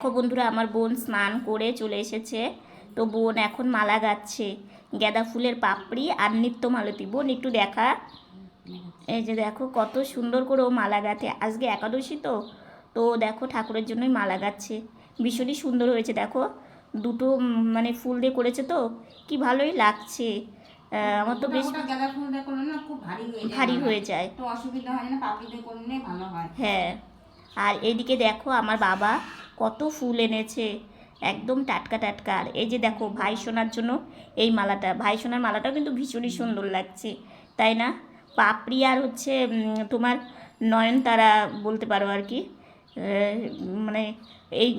দেখো বন্ধুরা আমার বোন স্নান করে চলে এসেছে। তো বোন এখন মালা গাচ্ছে। গাঁদা ফুলের পাপড়ি আর নিত্য মালতী বোন একটু দেখা। এই যে দেখো কত সুন্দর করে ও মালা গাঁথে। আজকে একাদশী তো তো দেখো ঠাকুরের জন্যই মালা গাচ্ছে। ভীষণই সুন্দর হয়েছে দেখো। দুটো মানে ফুল দিয়ে করেছে তো কি ভালোই লাগছে। আমার তো বেশ ভারী হয়ে যায়। হয়ে যায়। তো অসুবিধা হয় না পাপড়ি দিয়ে করলে ভালো হয়। হ্যাঁ। আর এইদিকে দেখো আমার বাবা কত ফুল এনেছে। একদম টাটকা টাটকা। আর এই যে দেখো ভাই সোনার জন্য এই মালাটা। ভাই সোনার মালাটাও কিন্তু ভীষণই সুন্দর লাগছে তাই না? পাপড়ি আর হচ্ছে তোমার নয়নতারা বলতে পারো আর কি। মানে এই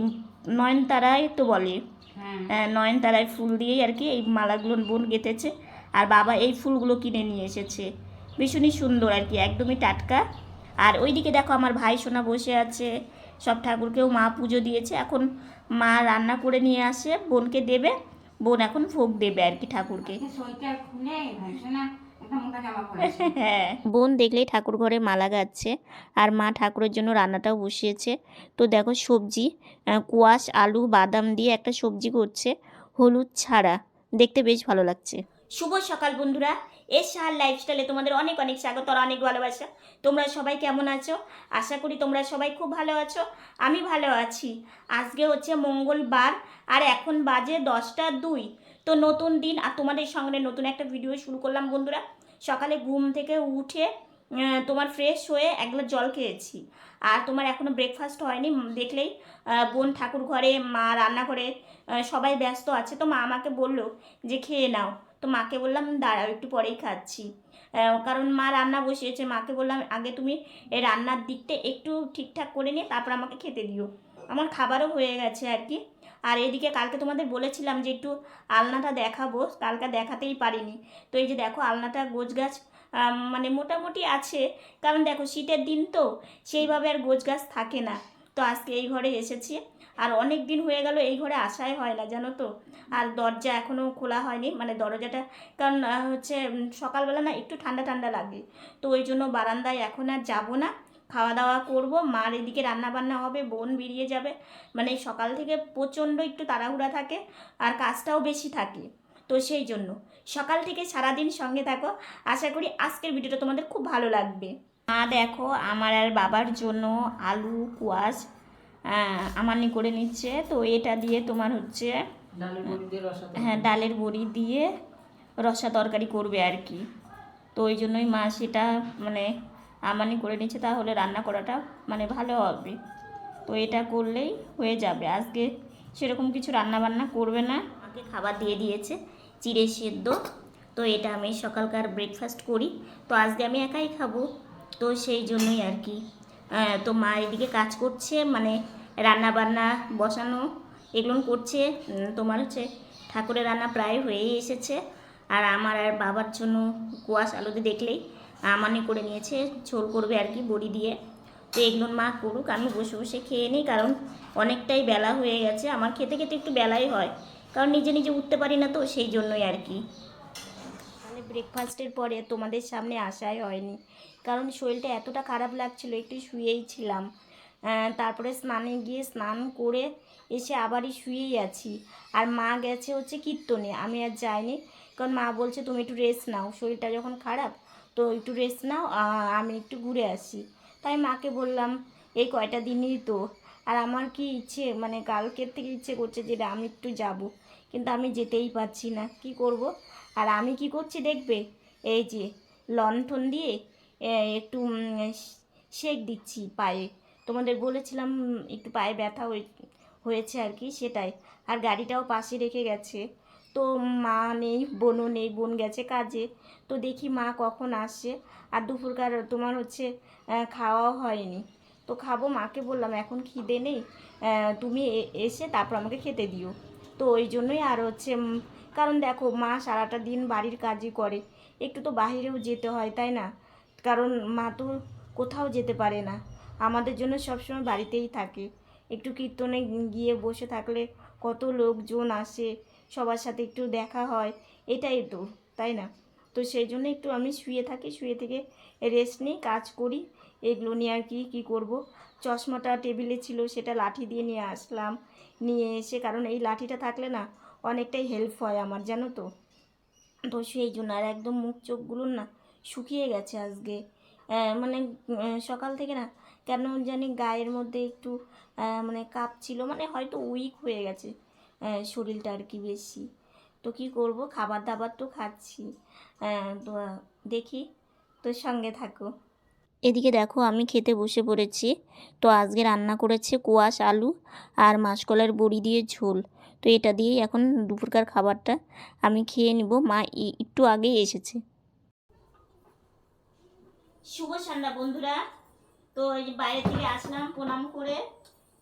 নয়নতারাই তো বলে। হ্যাঁ। আহ, নয়নতারায় ফুল দিয়েই আর কি এই মালাগুলো বোন গেঁথেছে। আর বাবা এই ফুলগুলো কিনে নিয়ে এসেছে। ভীষণই সুন্দর আর কি একদমই টাটকা। আর ওইদিকে দেখো আমার ভাই সোনা বসে আছে। সব ঠাকুরকেও মা পুজো দিয়েছে। এখন মা রান্না করে নিয়ে আসে বোনকে দেবে বোন এখন ভোগ দেবে আর কি ঠাকুরকে। পরেছে। হ্যাঁ। বোন দেখলেই ঠাকুর ঘরে মালা গাচ্ছে আর মা ঠাকুরের জন্য রান্নাটাও বসিয়েছে। তো দেখো সবজি কোয়াশ আলু বাদাম দিয়ে একটা সবজি করছে হলুদ ছাড়া। দেখতে বেশ ভালো লাগছে। শুভ সকাল বন্ধুরা এর সাহার লাইফস্টাইলে তোমাদের অনেক অনেক স্বাগত আর অনেক ভালোবাসা। তোমরা সবাই কেমন আছো? আশা করি তোমরা সবাই খুব ভালো আছো। আমি ভালো আছি। আজকে হচ্ছে মঙ্গলবার আর এখন বাজে দশটা দুই। তো নতুন দিন আর তোমাদের সঙ্গে নতুন একটা ভিডিও শুরু করলাম বন্ধুরা। সকালে ঘুম থেকে উঠে তোমার ফ্রেশ হয়ে এক গ্লাস জল খেয়েছি। আর তোমার এখনও ব্রেকফাস্ট হয়নি দেখলেই বোন ঠাকুর ঘরে, মা রান্না করে সবাই ব্যস্ত আছে। তো মা আমাকে বলল যে খেয়ে নাও। তো মাকে বললাম, দাঁড়াও, একটু পরেই খাচ্ছি। কারণ মা রান্না বসিয়েছে। মাকে বললাম, আগে তুমি রান্নার দিকটা একটু ঠিকঠাক করে নিয়ে তারপর আমাকে খেতে দিও। আমার খাবারও হয়ে গেছে আর কি। আর এদিকে কালকে তোমাদের বলেছিলাম যে একটু আলনাটা দেখাবো। কালকে দেখাতেই পারিনি। তো এই যে দেখো, আলনাটা গোছগাছ গাছ মানে মোটামুটি আছে। কারণ দেখো, শীতের দিন তো সেইভাবে আর গোছ গাছ থাকে না। তো আজকে এই ঘরে এসেছি। আর অনেক দিন হয়ে গেল এই ঘরে আসাই হয় না, জানো তো? আর দরজা এখনও খোলা হয়নি মানে দরজাটা, কারণ হচ্ছে সকালবেলা না একটু ঠান্ডা ঠান্ডা লাগে। তো ওই জন্য বারান্দায় এখন আর যাব না। খাওয়া দাওয়া করব, মার এদিকে রান্না বান্না হবে, বোন বেরিয়ে যাবে। মানে সকাল থেকে প্রচণ্ড একটু তাড়াহুড়া থাকে, আর কাজটাও বেশি থাকে। তো সেই জন্য। সকাল থেকে সারাদিন সঙ্গে থাকো। আশা করি আজকের ভিডিওটা তোমাদের খুব ভালো লাগবে। মা দেখো আমার আর বাবার জন্য আলু কুয়াশ আমানি করে নিচ্ছে। তো এটা দিয়ে তোমার হচ্ছে হ্যাঁ ডালের বড়ি দিয়ে রসা তরকারি করবে আর কি। তো ওই জন্যই মা সেটা মানে আমানি করে নিচ্ছে তাহলে রান্না করাটা মানে ভালো হবে। তো এটা করলেই হয়ে যাবে। আজকে সেরকম কিছু রান্না বান্না করবে না। আমাকে খাবার দিয়ে দিয়েছে চিড়ে সেদ্ধ। তো এটা আমি সকালকার ব্রেকফাস্ট করি। তো আজকে আমি একাই খাব। তো সেই জন্যই আর কি। তো মা এদিকে কাজ করছে মানে রান্না বান্না বসানো এগুলো করছে। তোমার হচ্ছে ঠাকুরের রান্না প্রায় হয়েই এসেছে। আর আমার আর বাবার জন্য কুয়াশ আলুতে দেখলেই আমানি করে নিয়েছে, ঝোল করবে আর কি বড়ি দিয়ে। তো এগুলো মা করুক, আমি বসে বসে খেয়ে নিই, কারণ অনেকটাই বেলা হয়ে গেছে। আমার খেতে খেতে একটু বেলাই হয়, কারণ নিজে নিজে উঠতে পারি না তো, সেই জন্যই আর কি। তাহলে ব্রেকফাস্টের পরে তোমাদের সামনে আসাই হয়নি। কারণ শরীরটা এতটা খারাপ লাগছিল, একটু শুয়েই ছিলাম। তারপরে স্নানে গিয়ে স্নান করে এসে আবারই শুয়েই আছি। আর মা গেছে হচ্ছে কীর্তনে, আমি আর যাইনি। কারণ মা বলছে, তুমি একটু রেস্ট নাও, শরীরটা যখন খারাপ, তো একটু রেস্ট নাও আমি একটু ঘুরে আসি। তাই মাকে বললাম, এই কয়টা দিনই তো। আর আমার কি ইচ্ছে মানে কালকের থেকে ইচ্ছে করছে যে, আমি একটু যাব। কিন্তু আমি যেতেই পারছি না। কি করব? আর আমি কি করছি দেখবে? এই যে লণ্ঠন দিয়ে একটু সেক দিচ্ছি পায়ে। তোমাদের বলেছিলাম একটু পায়ে ব্যথা হয়ে- হয়েছে আর কি সেটাই। আর গাড়িটাও পাশে রেখে গেছে। তো মা নেই, বোনও নেই, বোন গেছে কাজে। তো দেখি মা কখন আসে। আর দুপুরকার, তোমার হচ্ছে খাওয়াও হয়নি। তো খাব, মাকে বললাম, এখন খিদে নেই তুমি এসে তারপর আমাকে খেতে দিও। তো ওই জন্যই আর হচ্ছে কারণ দেখো, মা সারাটা দিন বাড়ির কাজই করে। একটু তো বাইরেও যেতে হয়, তাই না? কারণ মা তো কোথাও যেতে পারে না। আমাদের জন্য সবসময় বাড়িতেই থাকে। একটু কীর্তনে গিয়ে বসে থাকলে কত লোকজন আসে, সবার সাথে একটু দেখা হয়, এটাই তো, তাই না? তো সেই জন্য একটু আমি শুয়ে থাকি, শুয়ে থেকে রেস্ট নিই, কাজ করি, এগুলো নিয়ে আর কি, কী করব? চশমাটা টেবিলে ছিল, সেটা লাঠি দিয়ে নিয়ে আসলাম, নিয়ে এসে, কারণ এই লাঠিটা থাকলে না অনেকটাই হেল্প হয় আমার, জানো তো? তো সেই জন্য আর একদম মুখ চোখগুলো না শুকিয়ে গেছে আজকে। মানে সকাল থেকে না কেন জানি গায়ের মধ্যে একটু মানে কাপ ছিল মানে হয়তো উইক হয়ে গেছে শরীরটা আর কি বেশি। তো কি করব? খাবার দাবার তো খাচ্ছি। তো, দেখি, তোর সঙ্গে থাকো। এদিকে দেখো, আমি খেতে বসে পড়েছি। তো আজকে রান্না করেছে কোয়াশ আলু আর মাসকলার বড়ি দিয়ে ঝোল। তো এটা দিয়েই এখন দুপুরকার খাবারটা আমি খেয়ে নিব। মা একটু আগেই এসেছে। শুভ সন্ধ্যা বন্ধুরা। তো এই যে বাইরে থেকে আসলাম প্রণাম করে।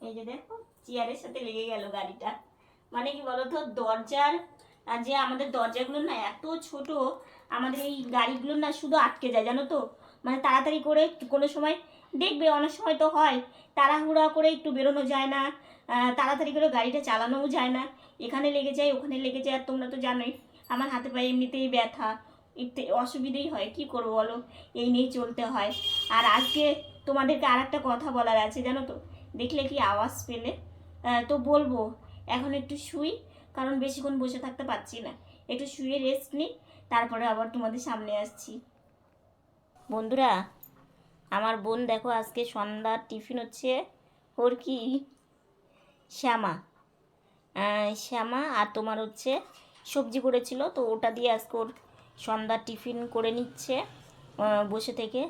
এই যে দেখো, চেয়ারের সাথে লেগে গেল গাড়িটা। মানে কি বলতো, দরজার, আর যে আমাদের দরজাগুলো না এত ছোট, আমাদের এই গাড়িগুলো না শুধু আটকে যায়, জানো তো? মানে তাড়াতাড়ি করে কোনো সময় দেখবে অনেক সময় তো হয়। তাড়াহুড়া করে একটু বেরোনো যায় না তাড়াতাড়ি করে গাড়িটা চালানোও যায় না। এখানে লেগে যায়, ওখানে লেগে যায়, আর তোমরা তো জানোই, আমার হাতে পায়ে এমনিতেই ব্যথা। একটু অসুবিধেই হয়, কি করব বলো? এই নিয়েই চলতে হয়। আর আজকে তোমাদেরকে আর একটা কথা বলার আছে, জানো তো? দেখলে কি আওয়াজ পেলে? তো বলব, এখন একটু শুই, কারণ বেশিক্ষণ বসে থাকতে পারছি না। একটু শুয়ে রেস্ট নিই তারপরে আবার তোমাদের সামনে আসছি। বন্ধুরা আমার বোন দেখো আজকে সন্ধ্যার টিফিন হচ্ছে ওর কি? শ্যামা। শ্যামা আর তোমার হচ্ছে সবজি করেছিল, তো ওটা দিয়ে আজকে ওর সন্ধ্যার টিফিন করে নিচ্ছে বসে থেকে।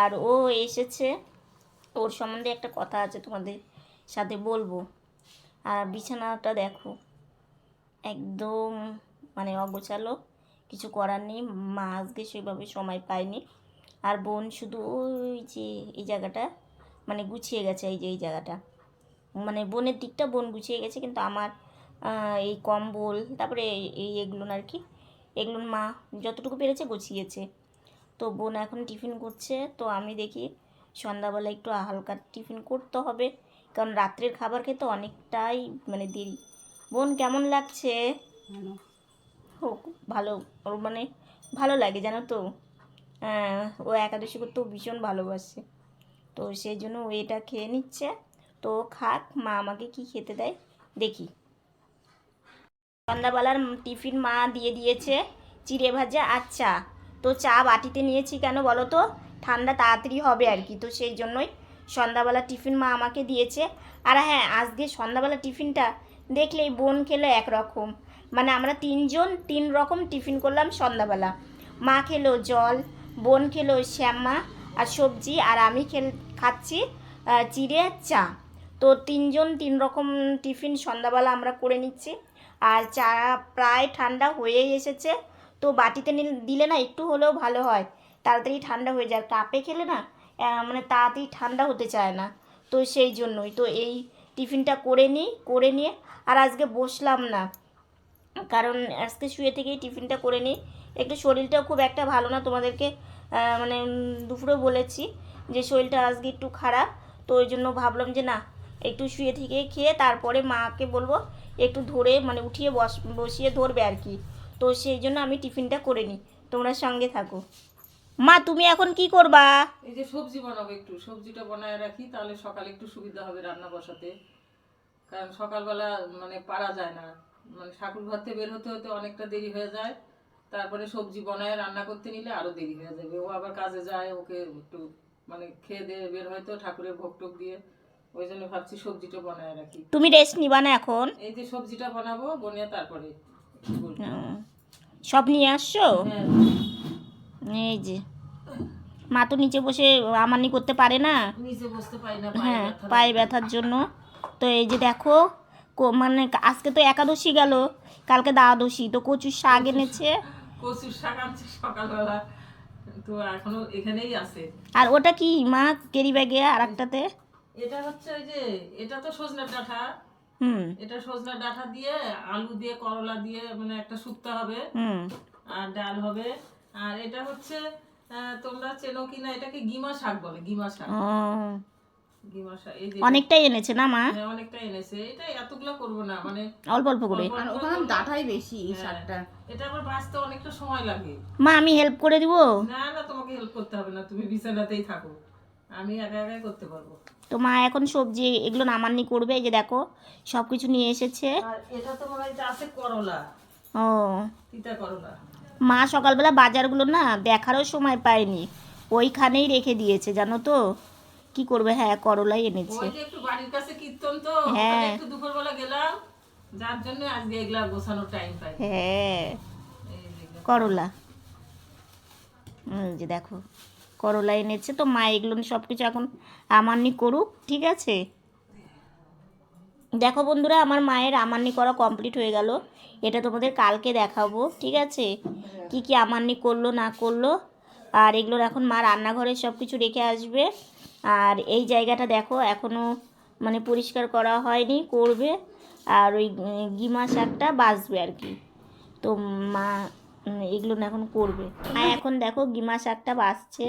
আর ও এসেছে, ওর সম্বন্ধে একটা কথা আছে তোমাদের সাথে বলব। আর বিছানাটা দেখো, একদম মানে অগোছালো, কিছু করার নেই। মা আজকে সেভাবে সময় পায়নি। আর বোন শুধু ওই যে এই জায়গাটা মানে গুছিয়ে গেছে এই যে এই জায়গাটা। মানে বোনের দিকটা বোন গুছিয়ে গেছে কিন্তু আমার এই কম্বল তারপরে এই- এগুলো আর কি এগুলো মা যতটুকু পেরেছে গুছিয়েছে। তো বোন এখন টিফিন করছে তো আমি দেখি সন্ধ্যাবেলা একটু হালকা টিফিন করতে হবে কারণ রাত্রের খাবার খেতে অনেকটাই মানে দেরি। বোন কেমন লাগছে? খুব ভালো মানে ভালো লাগে জানো তো? ও একাদশী করতেও ভীষণ ভালোবাসে। তো সেই জন্য ও এটা খেয়ে নিচ্ছে। তো খাক, মা আমাকে কি খেতে দেয়, দেখি। সন্ধ্যাবেলার টিফিন মা দিয়ে দিয়েছে চিড়ে ভাজা আর চা। তো চা বাটিতে নিয়েছি কেন বলো তো? ঠান্ডা তাড়াতাড়ি হবে আর কি। তো সেই জন্যই সন্ধ্যাবেলা টিফিন মা আমাকে দিয়েছে। আর হ্যাঁ আজকে সন্ধ্যাবেলা টিফিনটা দেখলেই বোন খেলো একরকম। মানে আমরা তিনজন তিন রকম টিফিন করলাম সন্ধ্যাবেলা। মা খেলো জল বোন খেলো শ্যামা আর সবজি আর আমি খেল, খাচ্ছি চিড়ে চা। তো তিনজন তিন রকম টিফিন সন্ধ্যাবেলা আমরা করে নিচ্ছি। আর চা প্রায় ঠান্ডা হয়েই এসেছে। তো বাটিতে দিলে না একটু হলেও ভালো হয়। তাড়াতাড়ি ঠান্ডা হয়ে যায়। কাপে খেলে না মানে তাড়াতাড়ি ঠান্ডা হতে চায় না। তো সেই জন্যই তো এই টিফিনটা করে নিই করে নিয়ে। আর আজকে বসলাম না। কারণ আজকে শুয়ে থেকেই টিফিনটা করে নিই একটু শরীরটাও খুব একটা ভালো না, তোমাদেরকে মানে দুপুরে বলেছি যে শরীরটা আজকে একটু খারাপ, তো ওই জন্য ভাবলাম যে না, একটু শুয়ে থেকে খেয়ে তারপরে মাকে বলব একটু ধরে মানে উঠিয়ে বস, বসিয়ে ধরবে আর কি। তো সেই জন্য আমি টিফিনটা করে নিই, তোমরা সঙ্গে থাকো। মা, তুমি এখন কি করবা? এই যে সবজি বানাবো একটু, সবজিটা বানায় রাখি, তাহলে সকালে একটু সুবিধা হবে রান্না বসাতে। কারণ সকালবেলা মানে পারা যায় না। মানে ঠাকুর ঘর থেকে বের হতে হতে অনেকটা দেরি হয়ে যায়। তারপরে সবজি বানায় রান্না করতে নিলে আরও দেরি হয়ে যাবে। ও আবার কাজে যায় ওকে একটু মানে খেয়ে দিয়ে বের হয়তো ঠাকুরের ভোগ টোক দিয়ে। ওই জন্য ভাবছি সবজিটা বানায় রাখি। তুমি রেস্ট নিবা না এখন? এই যে সবজিটা বানাবো বনিয়ে তারপরে। সব নিয়ে আসছো? হ্যাঁ। এই যে মা তো নিচে বসে আমানি করতে পারে না। নিচে বসতে পারি না হ্যাঁ পায়ে ব্যথার জন্য। তো এই যে দেখো মানে আজকে তো একাদশী গেল কালকে দ্বাদশী তো কচুর শাক। এনেছে। কচুর শাক আনছে সকালবেলা। তো এখনও এখানেই আছে। আর ওটা কি মা কেরি ব্যাগে আর একটাতে এটা হচ্ছে ওই যে এটা তো সজনের ডাঁটা। হুম। এটা সজনের ডাঁটা দিয়ে আলু দিয়ে করলা দিয়ে মানে একটা শুক্তা হবে। হুম। আর ডাল হবে। আর এটা হচ্ছে আহ, তোমরা চেনো কিনা এটাকে গিমা শাক বলে গিমা শাক। অনেকটাই এনেছে না মা? হ্যাঁ, অনেকটা এনেছে। এটা এতগুলো করব না মানে অল্প অল্প করে। ওখানে ডাটাই বেশি এই হ্যাঁ। শাকটা। এটা আবার বাঁচতে অনেকটা সময় লাগে। মা আমি হেল্প করে দিব? না না তোমাকে হেল্প করতে হবে না তুমি বিছানাতেই থাকো। আমি একা একাই করতে পারব। তো মা এখন সবজি এগুলো নামান্নি করবে এই যে দেখো সব কিছু নিয়ে এসেছে। আর এটা তো মনে হয় আছে করলা। ও। তিতা করলা। মা সকালবেলা বাজারগুলো না দেখারও সময় পায়নি। ওইখানেই রেখে দিয়েছে জানো তো? কি করবে? হ্যাঁ করলাই এনেছে। একটু বাড়ির কাছে কীর্তন তো হ্যাঁ। একটু দুপুরবেলা গেলাম। যার জন্য আজকে এগুলা গোছানোর টাইম পাই। হ্যাঁ। করলা। যে দেখো করলা এনেছে তো মা এগুলো সব কিছু এখন আমান্নি করুক ঠিক আছে? দেখো বন্ধুরা আমার মায়ের আমান্নি করা কমপ্লিট হয়ে গেল। এটা তোমাদের কালকে দেখাবো ঠিক আছে? কি কি আমান্নি করল না করল। আর এগুলোর এখন মা রান্নাঘরে সব কিছু রেখে আসবে। আর এই জায়গাটা দেখো এখনও মানে পরিষ্কার করা হয়নি, করবে। আর ওই গিমা শাকটা বাঁচবে আর কি। তো মা এগুলো না এখন করবে। মা এখন দেখো গিমা শাকটা বাঁচছে।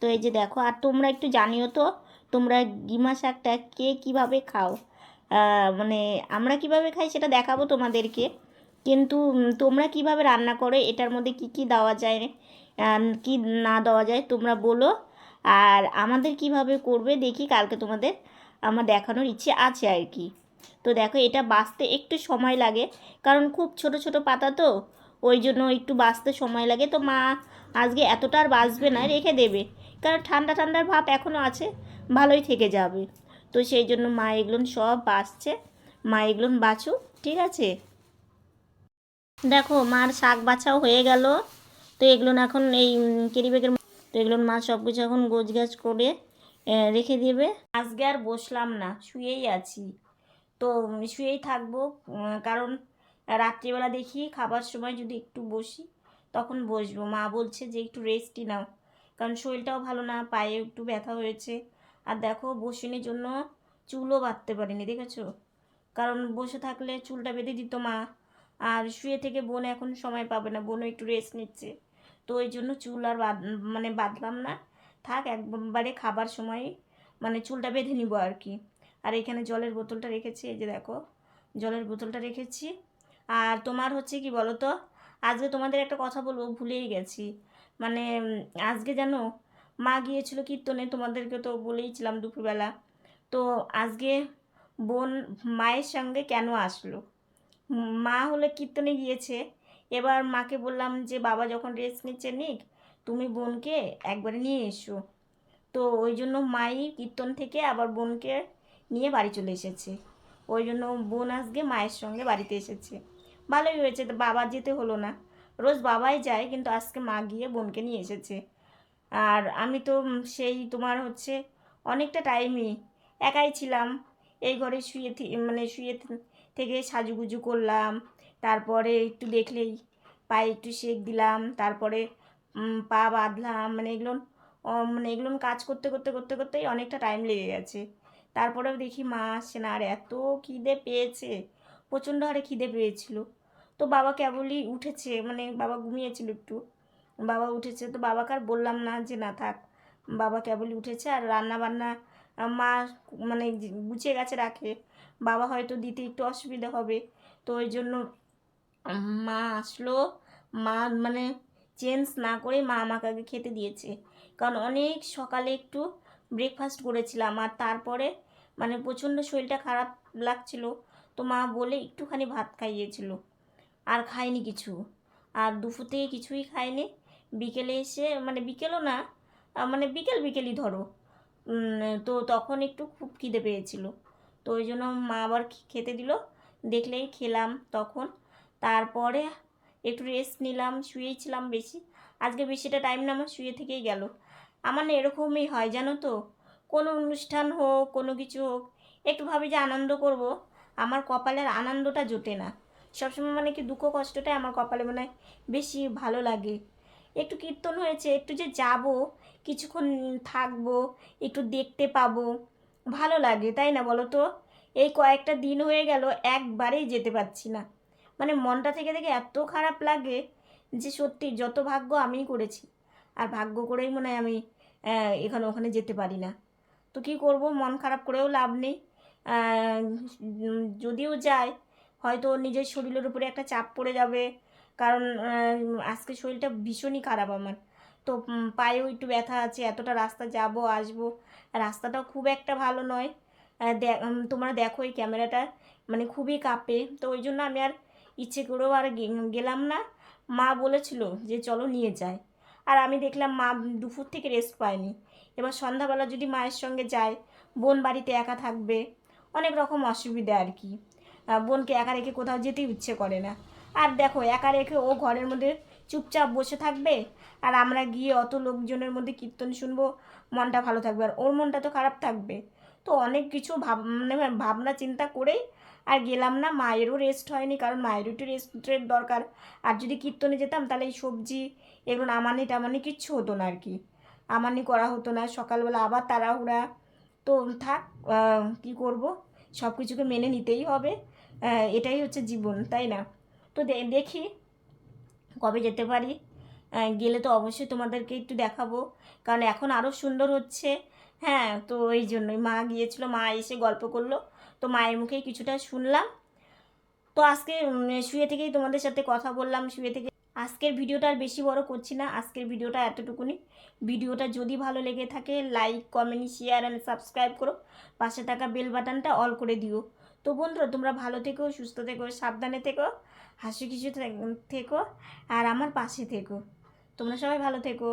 তো এই যে দেখো, আর তোমরা একটু জানিও তো, তোমরা গিমা শাকটা কে কীভাবে খাও? মানে আমরা কীভাবে খাই সেটা দেখাবো তোমাদেরকে। কিন্তু তোমরা কীভাবে রান্না করো, এটার মধ্যে কি কি দেওয়া যায় কি না দেওয়া যায়, তোমরা বলো। আর আমাদের কীভাবে করবে দেখি কালকে তোমাদের আমার দেখানোর ইচ্ছে আছে আর কি। তো দেখো এটা বাঁচতে একটু সময় লাগে, কারণ খুব ছোট ছোট পাতা তো, ওই জন্য একটু বাঁচতে সময় লাগে। তো মা আজকে এতটা আর বাঁচবে না, রেখে দেবে। কারণ ঠান্ডা, ঠান্ডার ভাব এখনও আছে, ভালোই থেকে যাবে। তো সেই জন্য মা এগুলো সব বাঁচছে, মা এগুলো বাঁচুক, ঠিক আছে? দেখো মার শাক বাছাও হয়ে গেল। তো এগুলো এখন এই কেরি ব্যাগের তো এগুলো মা সব কিছু এখন গোছ গাছ করে রেখে দেবে। আজকে আর বসলাম না, শুয়েই আছি। তো শুয়েই থাকব কারণ রাত্রিবেলা দেখি খাবার সময় যদি একটু বসি, তখন বসবো। মা বলছে যে একটু রেস্টই নাও, কারণ শরীরটাও ভালো না, পায়ে একটু ব্যথা হয়েছে। আর দেখো বসিনের জন্য চুলও বাঁধতে পারিনি, দেখেছ? কারণ বসে থাকলে চুলটা বেঁধে দিত মা। আর শুয়ে থেকে বোন এখন সময় পাবে না, বোনও একটু রেস্ট নিচ্ছে। তো ওই জন্য চুল আর মানে বাঁধলাম না। থাক, একবারে খাবার সময় মানে চুলটা বেঁধে নিব আর কি। আর এখানে জলের বোতলটা রেখেছি, এই যে দেখো, জলের বোতলটা রেখেছি। আর তোমার হচ্ছে কি বলো তো আজকে তোমাদের একটা কথা বলব, ভুলেই গেছি। মানে আজকে জানো, মা গিয়েছিল কীর্তনে, তোমাদেরকে তো বলেইছিলাম দুপুরবেলা। তো আজকে বোন মায়ের সঙ্গে কেন আসলো? মা হলে কীর্তনে গিয়েছে এবার মাকে বললাম যে, বাবা যখন রেস্ট নিচ্ছে, নিক, তুমি বোনকে একবারে নিয়ে এসো। তো ওই জন্য মাই কীর্তন থেকে আবার বোনকে নিয়ে বাড়ি চলে এসেছে। ওই জন্য বোন আজকে মায়ের সঙ্গে বাড়িতে এসেছে। ভালোই হয়েছে, তো বাবা যেতে হলো না। রোজ বাবাই যায়, কিন্তু আজকে মা গিয়ে বোনকে নিয়ে এসেছে। আর আমি তো সেই তোমার হচ্ছে অনেকটা টাইমই একাই ছিলাম। এই ঘরে শুয়ে মানে শুয়ে থেকে সাজুগুজু করলাম তারপরে একটু দেখলেই পায়ে একটু সেক দিলাম, তারপরে পা বাঁধলাম মানে এগুলো মানে এগুলো কাজ করতে করতে করতে, করতেই অনেকটা টাইম লেগে গেছে। তারপরেও দেখি, মা আসছে না আর এত খিদে পেয়েছে, প্রচণ্ড হারে খিদে পেয়েছিল। তো বাবা কেবলই উঠেছে মানে বাবা ঘুমিয়েছিল একটু। বাবা উঠেছে, তো বাবাকে আর বললাম না যে, না থাক। বাবা কেবলই উঠেছে, আর রান্না বান্না মা মানে গুছিয়ে গেছে রাখে। বাবা হয়তো দিতে একটু অসুবিধা হবে, তো ওই জন্য মা আসলো মা মানে চেঞ্জ না করে মা আমাকে আগে খেতে দিয়েছে। কারণ অনেক সকালে একটু ব্রেকফাস্ট করেছিলাম আর তারপরে মানে প্রচণ্ড শরীরটা খারাপ লাগছিল। তো মা বলে একটুখানি ভাত খাইয়েছিল। আর খায়নি কিছু। আর দুপুর থেকে কিছুই খাইনি বিকেলে এসে মানে বিকেলও না মানে বিকেল বিকেলই ধরো। তো তখন একটু খুব খিদে পেয়েছিল। তো ওই জন্য মা আবার খেতে দিল। দেখলেই খেলাম তখন। তারপরে একটু রেস্ট নিলাম শুয়েই ছিলাম বেশি। আজকে বেশিটা টাইম না, আমার শুয়ে থেকেই গেল। আমার না এরকমই হয়, জানো তো? কোনো অনুষ্ঠান হোক, কোনো কিছু হোক, একটু ভাবি যে আনন্দ করব। আমার কপালের আনন্দটা জোটে না। সবসময় মানে কি দুঃখ কষ্টটাই আমার কপালে মানে বেশি ভালো লাগে। একটু কীর্তন হয়েছে, একটু যে যাব, কিছুক্ষণ থাকব, একটু দেখতে পাবো। ভালো লাগে, তাই না বলো তো? এই কয়েকটা দিন হয়ে গেল, একবারেই যেতে পারছি না। মানে মনটা থেকে থেকে এত খারাপ লাগে যে সত্যি যত ভাগ্য আমিই করেছি। আর ভাগ্য করেই মনে হয় আমি এখানে ওখানে যেতে পারি না। তো কী করব? মন খারাপ করেও লাভ নেই। যদিও যায়, হয়তো নিজের শরীরের উপরে একটা চাপ পড়ে যাবে। কারণ আজকে শরীরটা ভীষণই খারাপ আমার। তো পায়েও একটু ব্যথা আছে, এতটা রাস্তা যাব, আসব। রাস্তাটাও খুব একটা ভালো নয়। তোমরা দেখো এই ক্যামেরাটা মানে খুবই কাঁপে। তো ওই জন্য আমি আর ইচ্ছে করেও আর গেলাম না। মা বলেছিল যে চলো নিয়ে যায় আর আমি দেখলাম মা দুপুর থেকে রেস্ট পায়নি। এবার সন্ধ্যাবেলা যদি মায়ের সঙ্গে যায়, বোন বাড়িতে একা থাকবে, অনেক রকম অসুবিধা আর কি। বোনকে একা রেখে কোথাও যেতেই ইচ্ছে করে না। আর দেখো, একা রেখে ও ঘরের মধ্যে চুপচাপ বসে থাকবে, আর আমরা গিয়ে অত লোকজনের মধ্যে কীর্তন শুনব, মনটা ভালো থাকবে। আর ওর মনটা তো খারাপ থাকবে। তো অনেক কিছু ভাব মানে ভাবনা চিন্তা করেই আর গেলাম না, মায়েরও রেস্ট হয়নি, কারণ মায়েরও একটু রেস্টের দরকার। আর যদি কীর্তনে যেতাম, তাহলে এই সবজি এগুলো আমানি টামানি কিচ্ছু হতো না আর কি। আমানি করা হতো না, সকালবেলা আবার তাড়াহুড়া। তো থাক কি করব? সব কিছুকে মেনে নিতেই হবে। এটাই হচ্ছে জীবন, তাই না? তো দেখি কবে যেতে পারি। গেলে তো অবশ্যই তোমাদেরকে একটু দেখাবো। কারণ এখন আরও সুন্দর হচ্ছে। হ্যাঁ তো এই জন্যই মা গিয়েছিল, মা এসে গল্প করল। তো মায়ের মুখেই কিছুটা শুনলাম। তো আজকে শুয়ে থেকেই তোমাদের সাথে কথা বললাম, শুয়ে থেকে আজকের ভিডিওটা আর বেশি বড় করছি না, আজকের ভিডিওটা এতটুকুনি। ভিডিওটা যদি ভালো লেগে থাকে like comment share and subscribe করো। পাশে থাকা বেল বাটনটা অল করে দিও। তো বন্ধুরা, তোমরা ভালো থেকো, সুস্থ থেকো, সাবধানে থেকো, হাসি খুশি থেকো, আর আমার পাশে থেকো। তোমরা সবাই ভালো থেকো।